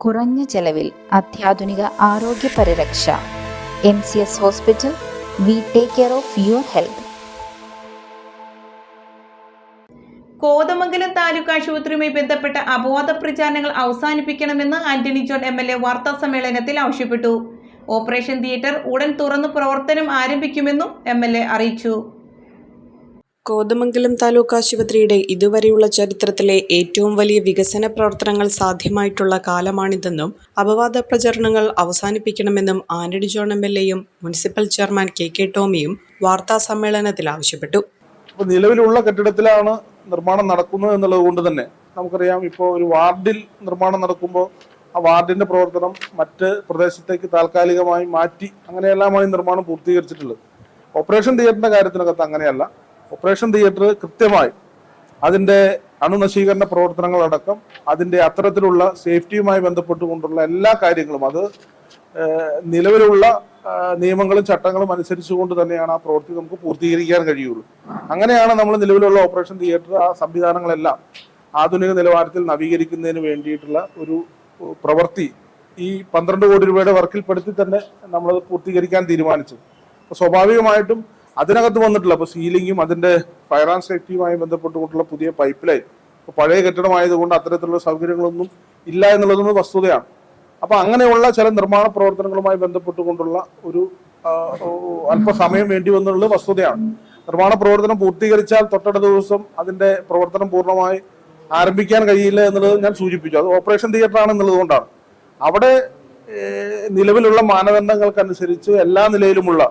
കുറഞ്ഞ ചെലവിൽ അത്യാധുനിക ആരോഗ്യ പരിരക്ഷ. M C S hospital we take care of your health Kothamangalam taluk ആശുപത്രിയുമായി ബന്ധപ്പെട്ട അപവാദ പ്രചാരണങ്ങൾ അവസാനിപ്പിക്കണമെന്ന് Antony John M L A വാർത്താ സമ്മേളനത്തിൽ ആവശ്യപ്പെട്ടു. ഓപ്പറേഷൻ തിയേറ്റർ ഉടൻ തുറന്ന് പ്രവർത്തനം ആരംഭിക്കുമെന്നും എം എൽ എ അറിയിച്ചു. കോതമംഗലം താലൂക്ക് ആശുപത്രിയുടെ ഇതുവരെയുള്ള ചരിത്രത്തിലെ ഏറ്റവും വലിയ വികസന പ്രവർത്തനങ്ങൾ സാധ്യമായിട്ടുള്ള കാലമാണിതെന്നും അപവാദ പ്രചരണങ്ങൾ അവസാനിപ്പിക്കണമെന്നും ആന്റണി ജോൺ എം എൽ എയും മുനിസിപ്പൽ ചെയർമാൻ കെ കെ ടോമിയും വാർത്താ സമ്മേളനത്തിൽ ആവശ്യപ്പെട്ടു. നിലവിലുള്ള കെട്ടിടത്തിലാണ് നിർമ്മാണം നടക്കുന്നത് എന്നുള്ളത് കൊണ്ട് തന്നെ നമുക്കറിയാം ഇപ്പോൾ ഒരു വാർഡിൽ നിർമ്മാണം നടക്കുമ്പോൾ ആ വാർഡിന്റെ പ്രവർത്തനം മറ്റ് പ്രദേശത്തേക്ക് താൽക്കാലികമായി മാറ്റി അങ്ങനെയെല്ലാമാണ് ഈ നിർമ്മാണം പൂർത്തീകരിച്ചിട്ടുള്ളത്. ഓപ്പറേഷൻ തിയേറ്ററിന്റെ കാര്യത്തിനകത്ത് അങ്ങനെയല്ല. ഓപ്പറേഷൻ തിയേറ്റർ കൃത്യമായി അതിന്റെ അണുനശീകരണ പ്രവർത്തനങ്ങളടക്കം അതിന്റെ അത്തരത്തിലുള്ള സേഫ്റ്റിയുമായി ബന്ധപ്പെട്ടുകൊണ്ടുള്ള എല്ലാ കാര്യങ്ങളും അത് നിലവിലുള്ള നിയമങ്ങളും ചട്ടങ്ങളും അനുസരിച്ചുകൊണ്ട് തന്നെയാണ് ആ പ്രവൃത്തി നമുക്ക് പൂർത്തീകരിക്കാൻ കഴിയുള്ളൂ. അങ്ങനെയാണ് നമ്മൾ നിലവിലുള്ള ഓപ്പറേഷൻ തിയേറ്റർ ആ സംവിധാനങ്ങളെല്ലാം ആധുനിക നിലവാരത്തിൽ നവീകരിക്കുന്നതിന് വേണ്ടിയിട്ടുള്ള ഒരു പ്രവൃത്തി ഈ പന്ത്രണ്ട് കോടി രൂപയുടെ വർക്കിൽപ്പെടുത്തി തന്നെ നമ്മളത് പൂർത്തീകരിക്കാൻ തീരുമാനിച്ചത്. സ്വാഭാവികമായിട്ടും അതിനകത്ത് വന്നിട്ടില്ല. അപ്പോൾ സീലിംഗും അതിന്റെ ഫയർ ആൻഡ് സേഫ്റ്റിയുമായി ബന്ധപ്പെട്ടുകൊണ്ടുള്ള പുതിയ പൈപ്പ് ലൈൻ ഇപ്പോൾ പഴയ കെട്ടിടമായതുകൊണ്ട് അത്തരത്തിലുള്ള സൗകര്യങ്ങളൊന്നും ഇല്ല എന്നുള്ളതൊന്നും വസ്തുതയാണ്. അപ്പൊ അങ്ങനെയുള്ള ചില നിർമ്മാണ പ്രവർത്തനങ്ങളുമായി ബന്ധപ്പെട്ടുകൊണ്ടുള്ള ഒരു അല്പസമയം വേണ്ടി വന്നുള്ളത് വസ്തുതയാണ്. നിർമ്മാണ പ്രവർത്തനം പൂർത്തീകരിച്ചാൽ തൊട്ടടുത്ത ദിവസം അതിന്റെ പ്രവർത്തനം പൂർണമായി ആരംഭിക്കാൻ കഴിയില്ല എന്നുള്ളത് ഞാൻ സൂചിപ്പിച്ചു. അത് ഓപ്പറേഷൻ തിയേറ്റർ ആണ് എന്നുള്ളത് കൊണ്ടാണ്. അവിടെ നിലവിലുള്ള മാനദണ്ഡങ്ങൾക്കനുസരിച്ച് എല്ലാ നിലയിലുമുള്ള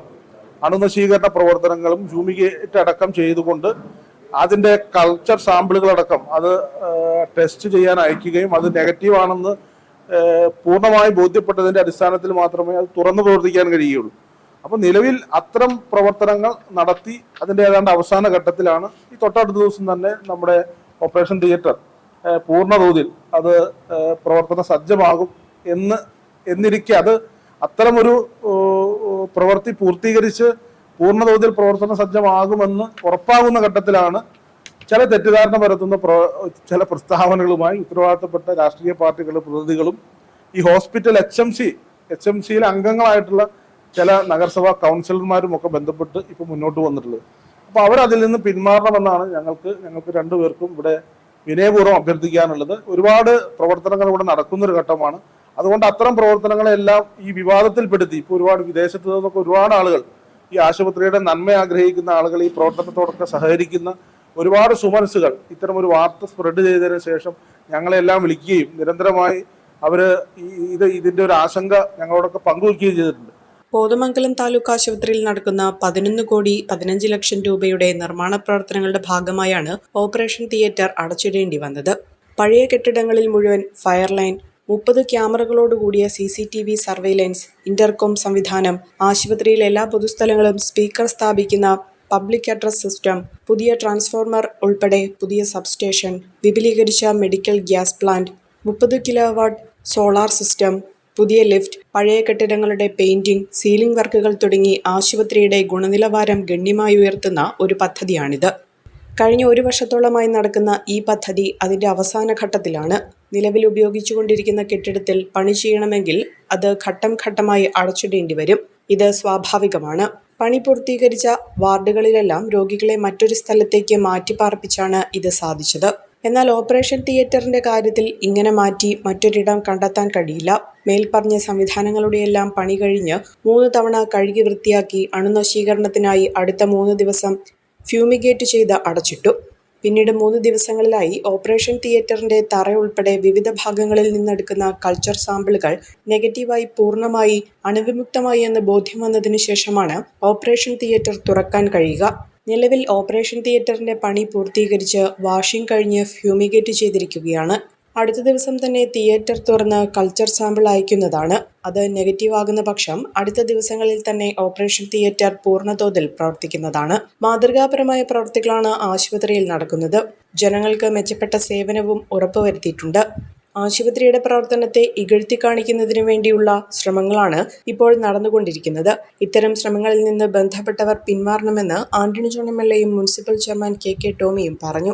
അണുനശീകരണ പ്രവർത്തനങ്ങളും ഫ്യൂമിഗേറ്റ് അടക്കം ചെയ്തുകൊണ്ട് അതിന്റെ കൾച്ചർ സാമ്പിളുകളടക്കം അത് ടെസ്റ്റ് ചെയ്യാൻ അയക്കുകയും അത് നെഗറ്റീവാണെന്ന് പൂർണമായി ബോധ്യപ്പെട്ടതിന്റെ അടിസ്ഥാനത്തിൽ മാത്രമേ അത് തുറന്നു പ്രവർത്തിക്കാൻ കഴിയുകയുള്ളൂ. അപ്പോൾ നിലവിൽ അത്തരം പ്രവർത്തനങ്ങൾ നടത്തി അതിന്റെ ഏതാണ്ട് അവസാന ഘട്ടത്തിലാണ് ഈ തൊട്ടടുത്ത ദിവസം തന്നെ നമ്മുടെ ഓപ്പറേഷൻ തിയേറ്റർ പൂർണ തോതിൽ അത് പ്രവർത്തന സജ്ജമാകും എന്ന് എന്നിരിക്കെ അത് അത്തരമൊരു പ്രവൃത്തി പൂർത്തീകരിച്ച് പൂർണതോതിൽ പ്രവർത്തന സജ്ജമാകുമെന്ന് ഉറപ്പാകുന്ന ഘട്ടത്തിലാണ് ചില തെറ്റിദ്ധാരണ പരത്തുന്ന പ്ര- ചില പ്രസ്താവനകളുമായി ഉത്തരവാദിത്തപ്പെട്ട രാഷ്ട്രീയ പാർട്ടികളുടെ പ്രതിനിധികളും ഈ hospital H M C H M സിയിലെ അംഗങ്ങളായിട്ടുള്ള ചില നഗരസഭാ കൗൺസിലർമാരും ഒക്കെ ബന്ധപ്പെട്ട് ഇപ്പൊ മുന്നോട്ട് വന്നിട്ടുള്ളത്. അപ്പോൾ അവരതിൽ നിന്ന് പിന്മാറണമെന്നാണ് ഞങ്ങൾക്ക് ഞങ്ങൾക്ക് രണ്ടുപേർക്കും ഇവിടെ വിനയപൂർവം അഭ്യർത്ഥിക്കാനുള്ളത്. ഒരുപാട് പ്രവർത്തനങ്ങൾ ഇവിടെ നടക്കുന്നൊരു ഘട്ടമാണ്. അതുകൊണ്ട് അത്തരം പ്രവർത്തനങ്ങളെല്ലാം ഈ വിവാദത്തിൽപ്പെടുത്തി. ഇപ്പോൾ ഒരുപാട് വിദേശത്ത് നിന്നൊക്കെ ഒരുപാട് ആളുകൾ ഈ ആശുപത്രിയുടെ നന്മ ആഗ്രഹിക്കുന്ന ആളുകൾ ഈ പ്രവർത്തനത്തോടൊക്കെ സഹകരിക്കുന്ന ഒരുപാട് സുമനസ്സുകൾ ഇത്തരം ഒരു വാർത്ത സ്പ്രെഡ് ചെയ്തതിനു ശേഷം ഞങ്ങളെല്ലാം വിളിക്കുകയും നിരന്തരമായി അവർ ഈ ഇത് ഇതിന്റെ ഒരു ആശങ്ക ഞങ്ങളോടൊക്കെ പങ്കുവയ്ക്കുകയും ചെയ്തിട്ടുണ്ട്. കോതമംഗലം താലൂക്ക് ആശുപത്രിയിൽ നടക്കുന്ന പതിനൊന്ന് കോടി പതിനഞ്ച് ലക്ഷം രൂപയുടെ നിർമ്മാണ പ്രവർത്തനങ്ങളുടെ ഭാഗമായാണ് ഓപ്പറേഷൻ തിയേറ്റർ അടച്ചിടേണ്ടി വന്നത്. പഴയ കെട്ടിടങ്ങളിൽ മുഴുവൻ ഫയർ ലൈൻ മുപ്പത് ക്യാമറകളോടുകൂടിയ C C T V surveillance intercom സംവിധാനം ആശുപത്രിയിലെ എല്ലാ പൊതുസ്ഥലങ്ങളും സ്പീക്കർ സ്ഥാപിക്കുന്ന പബ്ലിക് അഡ്രസ് സിസ്റ്റം പുതിയ ട്രാൻസ്ഫോർമർ ഉൾപ്പെടെ പുതിയ സബ്സ്റ്റേഷൻ വിപുലീകരിച്ച മെഡിക്കൽ ഗ്യാസ് പ്ലാന്റ് മുപ്പത് കിലോ വാട്ട് സോളാർ സിസ്റ്റം പുതിയ ലിഫ്റ്റ് പഴയ കെട്ടിടങ്ങളുടെ പെയിന്റിംഗ് സീലിംഗ് വർക്കുകൾ തുടങ്ങി ആശുപത്രിയുടെ ഗുണനിലവാരം ഗണ്യമായി ഉയർത്തുന്ന ഒരു പദ്ധതിയാണിത്. കഴിഞ്ഞ ഒരു വർഷത്തോളമായി നടക്കുന്ന ഈ പദ്ധതി അതിന്റെ അവസാന ഘട്ടത്തിലാണ്. നിലവിൽ ഉപയോഗിച്ചുകൊണ്ടിരിക്കുന്ന കെട്ടിടത്തിൽ പണി ചെയ്യണമെങ്കിൽ അത് ഘട്ടം ഘട്ടമായി അടച്ചിടേണ്ടി വരും. ഇത് സ്വാഭാവികമാണ്. പണി പൂർത്തീകരിച്ച വാർഡുകളിലെല്ലാം രോഗികളെ മറ്റൊരു സ്ഥലത്തേക്ക് മാറ്റിപ്പാർപ്പിച്ചാണ് ഇത് സാധിച്ചത്. എന്നാൽ ഓപ്പറേഷൻ തിയേറ്ററിന്റെ കാര്യത്തിൽ ഇങ്ങനെ മാറ്റി മറ്റൊരിടം കണ്ടെത്താൻ കഴിയില്ല. മേൽപ്പറഞ്ഞ സംവിധാനങ്ങളുടെയെല്ലാം പണി കഴിഞ്ഞ് മൂന്ന് തവണ കഴുകി വൃത്തിയാക്കി അണുനശീകരണത്തിനായി അടുത്ത മൂന്ന് ദിവസം ഫ്യൂമിഗേറ്റ് ചെയ്ത് അടച്ചിട്ടു. പിന്നീട് മൂന്ന് ദിവസങ്ങളിലായി ഓപ്പറേഷൻ തിയേറ്ററിന്റെ തറ ഉൾപ്പെടെ വിവിധ ഭാഗങ്ങളിൽ നിന്നെടുക്കുന്ന കൾച്ചർ സാമ്പിളുകൾ നെഗറ്റീവായി പൂർണമായി അണുവിമുക്തമായി എന്ന് ബോധ്യം വന്നതിനു ശേഷമാണ് ഓപ്പറേഷൻ തിയേറ്റർ തുറക്കാൻ കഴിയുക. നിലവിൽ ഓപ്പറേഷൻ തിയേറ്ററിന്റെ പണി പൂർത്തീകരിച്ച് വാഷിംഗ് കഴിഞ്ഞ് ഫ്യൂമിഗേറ്റ് ചെയ്തിരിക്കുകയാണ്. അടുത്ത ദിവസം തന്നെ തിയേറ്റർ തുറന്ന് കൾച്ചർ സാമ്പിൾ അയക്കുന്നതാണ്. അത് നെഗറ്റീവ് ആകുന്ന പക്ഷം അടുത്ത ദിവസങ്ങളിൽ തന്നെ ഓപ്പറേഷൻ തിയേറ്റർ പൂർണതോതിൽ പ്രവർത്തിക്കുന്നതാണ്. മാതൃകാപരമായ പ്രവർത്തികളാണ് ആശുപത്രിയിൽ നടക്കുന്നത്. ജനങ്ങൾക്ക് മെച്ചപ്പെട്ട സേവനവും ഉറപ്പുവരുത്തിയിട്ടുണ്ട്. ആശുപത്രിയുടെ പ്രവർത്തനത്തെ ഇകഴ്ത്തി കാണിക്കുന്നതിനു വേണ്ടിയുള്ള ശ്രമങ്ങളാണ് ഇപ്പോൾ നടന്നുകൊണ്ടിരിക്കുന്നത്. ഇത്തരം ശ്രമങ്ങളിൽ നിന്ന് ബന്ധപ്പെട്ടവർ പിന്മാറണമെന്ന് ആന്റണി ജോൺ എം എൽ എയും മുനിസിപ്പൽ ചെയർമാൻ കെ കെ ടോമിയും പറഞ്ഞു.